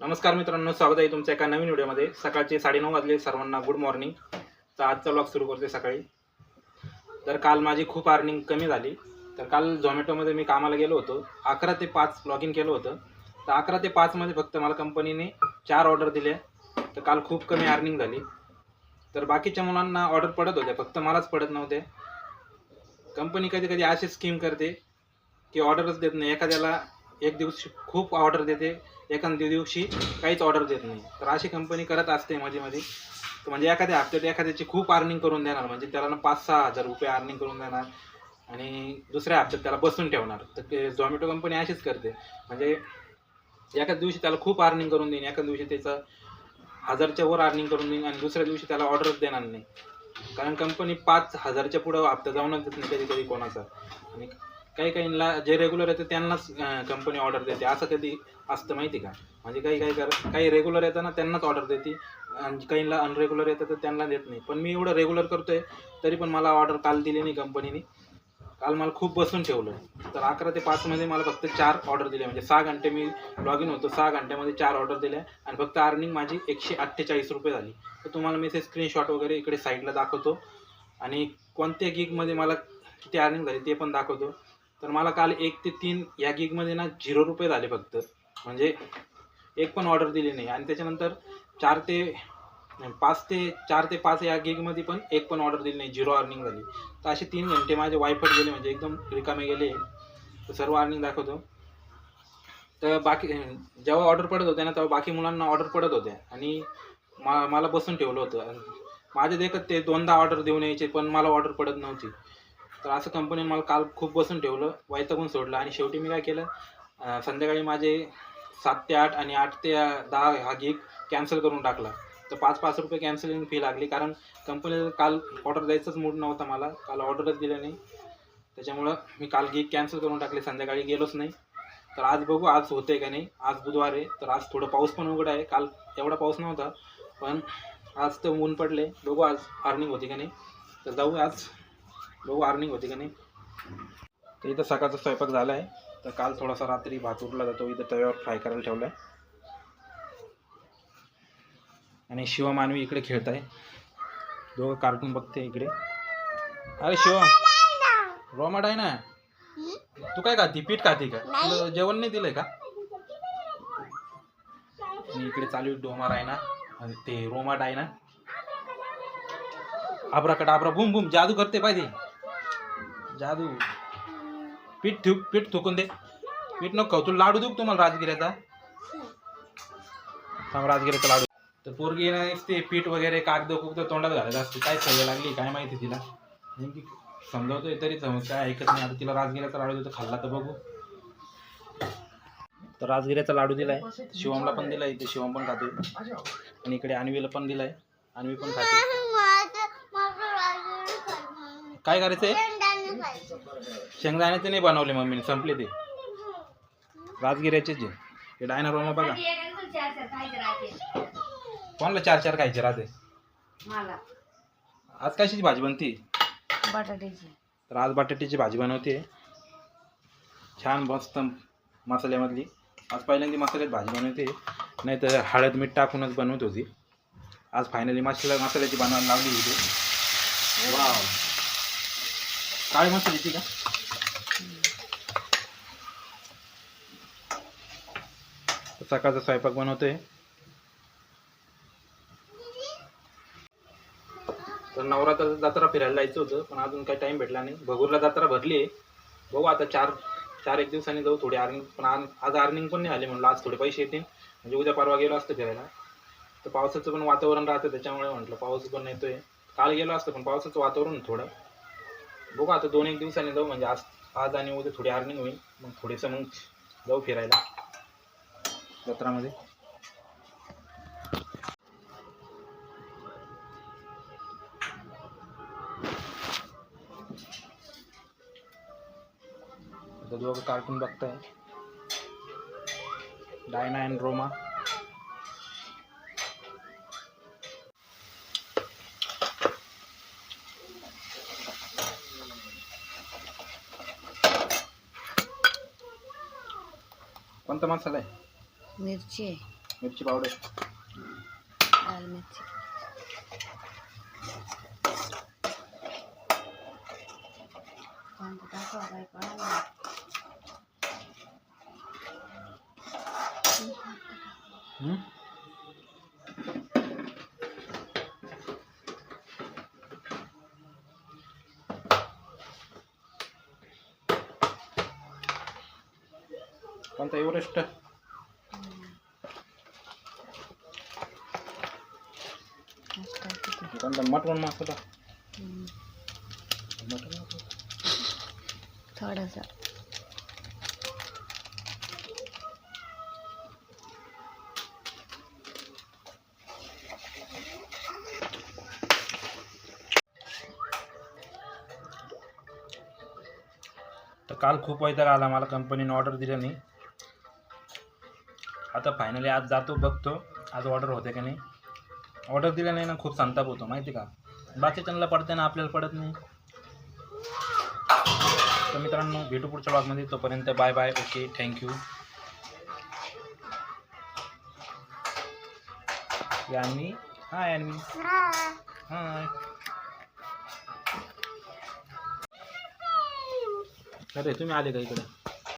नमस्कार मित्रांनो स्वागत आहे तुमच्या एका नवीन व्हिडिओमध्ये. सकाळचे साडेनऊ वाजले सर्वांना गुड मॉर्निंग तर आजचा ब्लॉग सुरू करते सकाळी. तर काल माझी खूप अर्निंग कमी झाली. तर काल झोमॅटोमध्ये मी कामाला गेलो होतो. अकरा ते पाच लॉग इन केलं होतं. तर अकरा ते पाचमध्ये फक्त मला कंपनीने चार ऑर्डर दिले. तर काल खूप कमी अर्निंग झाली. तर बाकीच्या मुलांना ऑर्डर पडत होत्या फक्त मलाच पडत नव्हते. कंपनी कधी कधी अशी स्कीम करते की ऑर्डरच देत नाही. एखाद्याला एक दिवशी खूप ऑर्डर देते. एखाद्या दिवशी काहीच ऑर्डर देत नाही. तर अशी कंपनी करत असते मध्ये मध्ये तर म्हणजे एखाद्या हप्त्यात एखाद्याची खूप अर्निंग करून देणार. म्हणजे त्याला ना पाच सहा हजार रुपये अर्निंग करून देणार. आणि दुसऱ्या हप्त्यात त्याला बसून ठेवणार. तर ते झोमॅटो कंपनी अशीच करते. म्हणजे एखाद्या दिवशी त्याला खूप अर्निंग करून देईन. एखाद्या दिवशी त्याचं हजारच्या वर अर्निंग करून देईन. आणि दुसऱ्या दिवशी त्याला ऑर्डरच देणार नाही. कारण कंपनी पाच हजारच्या पुढं हप्ता जाऊनच देत नाही कधी कधी कोणाचा. आणि काही काहींना जे रेग्युलर येतं त्यांनाच कंपनी ऑर्डर देते. असं कधी असतं माहिती का? म्हणजे काही काही कर काही रेग्युलर येतं ना त्यांनाच ऑर्डर देते. आणि काहींना अनरेग्युलर येतं तर त्यांना देत नाही. पण मी एवढं रेग्युलर करतोय तरी पण मला ऑर्डर काल दिली नाही कंपनीने काल मला खूप बसून ठेवलं. तर अकरा ते पाचमध्ये मला फक्त चार ऑर्डर दिले म्हणजे सहा घंटे मी लॉग इन होतो सहा घंट्यामध्ये चार ऑर्डर दिल्या. आणि फक्त अर्निंग माझी एकशे अठ्ठेचाळीस रुपये झाली. तर तुम्हाला मी ते स्क्रीनशॉट वगैरे इकडे साईडला दाखवतो. आणि कोणत्या गिगमध्ये मला किती अर्निंग झाली ते पण दाखवतो. तर मला काल एक ते तीन या गिगमध्ये ना झिरो रुपये झाले फक्त. म्हणजे एक पण ऑर्डर दिली नाही. आणि त्याच्यानंतर चार ते पाच ते चार ते पाच या गिगमध्ये पण एक पण ऑर्डर दिली नाही. झिरो अर्निंग झाली. तर असे तीन घंटे माझे वायफट गेले म्हणजे एकदम रिकामे गेले. तर सर्व अर्निंग दाखवतो. तर बाकी जेव्हा ऑर्डर पडत होत्या ना तेव्हा बाकी मुलांना ऑर्डर पडत होत्या आणि मा मला बसून ठेवलं होतं. माझे देखत ते दोनदा ऑर्डर देऊन यायचे पण मला ऑर्डर पडत नव्हती. तर असं कंपनीने मला काल खूप बसून ठेवलं. वैतागून सोडलं. आणि शेवटी मी काय केलं? संध्याकाळी माझे सात ते आठ आणि आठ ते दहा हा गिग कॅन्सल करून टाकला. तर पाच पाच रुपये कॅन्सलिंग फी लागली. कारण कंपनीला काल ऑर्डर द्यायचाच मूड नव्हता मला. काल ऑर्डरच दिलं नाही. त्याच्यामुळं मी काल गिग कॅन्सल करून टाकली. संध्याकाळी गेलोच नाही. तर आज बघू आज होते का नाही? आज बुधवार आहे. तर आज थोडं पाऊस पण उघड आहे. काल एवढा पाऊस नव्हता. पण आज तर ऊन पडले. बघू आज अर्निंग होती का नाही? तर जाऊ आज. बघू अर्निंग होती का नाही? तर इथं सकाळचा स्वयंपाक झाला आहे. तर काल थोडासा रात्री भात उरला जातो इथं तव्यावर फ्राय करायला ठेवला आहे आणि शिवा मानवी इकडे खेळत आहे दोघं कार्टून बघते इकडे. अरे शिवा रोमाट आहे ना. तू काय खाती? पीठ खाते का? तुला जेवण नाही दिलंय का? आणि इकडे चालू डोमार आहे ना आणि ते रोमाट आहे ना. आबरा बुम बुम जादू करते पाहिजे. जादू. पीठ ठेव पीठ थुकून दे. पीठ नको खाऊ. तुला लाडू देऊ तुम्हाला राजगिऱ्याचा? सांग राजगिऱ्याचा लाडू. तर पोरगी ते पीठ वगैरे कागद कुगद तोंडात घालत असते. काय सवय लागली? काय माहिती तिला? नेमकी समजावतोय तरी समज. काय ऐकत नाही आता. तिला राजगिऱ्याचा लाडू देतो. खाल्ला तर बघू. तर राजगिऱ्याचा लाडू दिलाय. शिवमला पण दिलाय. इथे शिवम पण खातोय. आणि इकडे अन्वीला पण दिलाय. अन्वी पण खाते काय करायचंय? शेंगदाण्याचे नाही बनवले मम्मीने संपले ते. राजगिऱ्याचेच आहे. हे डायना रोमा बघा. कोणाला चार चार खायचे राहते? आज कशाची भाजी बनते? बटाट्याची. तर आज बटाट्याची भाजी बनवते. छान मस्त मसाल्यामधली. आज पहिल्यांदा मसाल्यात भाजी बनवते. नाही तर हळद मीठ टाकूनच बनवत होती. आज फायनली मसाला मसाल्याची बनवायला लावली वाव काळी येते का? सकाळचा स्वयंपाक बनवतोय तर नवरात्र जत्रा फिरायला जायचं होतं पण अजून काही टाइम भेटला नाही. भगूरला जत्रा भरली आहे. बघू आता चार चार एक दिवसांनी जाऊ थोडी अर्निंग पण आज आज अर्निंग पण नाही आली म्हणलं आज थोडे पैसे येतील. म्हणजे उद्या परवा गेलो असतं फिरायला. तर पावसाचं पण वातावरण राहतं त्याच्यामुळे म्हटलं पाऊस पण येतोय. काल गेलो असतं पण पावसाचं वातावरण थोडं. बघू आता दोन एक दिवसांनी जाऊ म्हणजे आज आज आणि उद्या थोडी अर्निंग होईल. मग थोडीसं मग जाऊ फिरायला. जत्रामध्ये. दोघं कार्टून बघताय. डायना अँड रोमा कोणता मसाला आहे मिरची आहे मिरची पावडर लाल मिरची कोणतं टाकावं काय कळलं नाही. हं? कोणता एव्हरेस्ट. कोणता मटवण मसाला हम्म. मटण थोडासा तर काल खूप वैताग आला मला कंपनीने ऑर्डर दिल्याने आता फायनली आज जातो बघतो. आज ऑर्डर होते का नाही? ऑर्डर दिल्या नाही ना खूप संताप होतो माहिती का? बाकी त्यांना पडते ना आपल्याला पडत नाही. तर मित्रांनो भेटू पुढच्या ब्लॉगमध्ये तोपर्यंत bye bye okay thank you Yanvi? Hi Yanvi. Hi अरे तुम्ही आले का इकडे?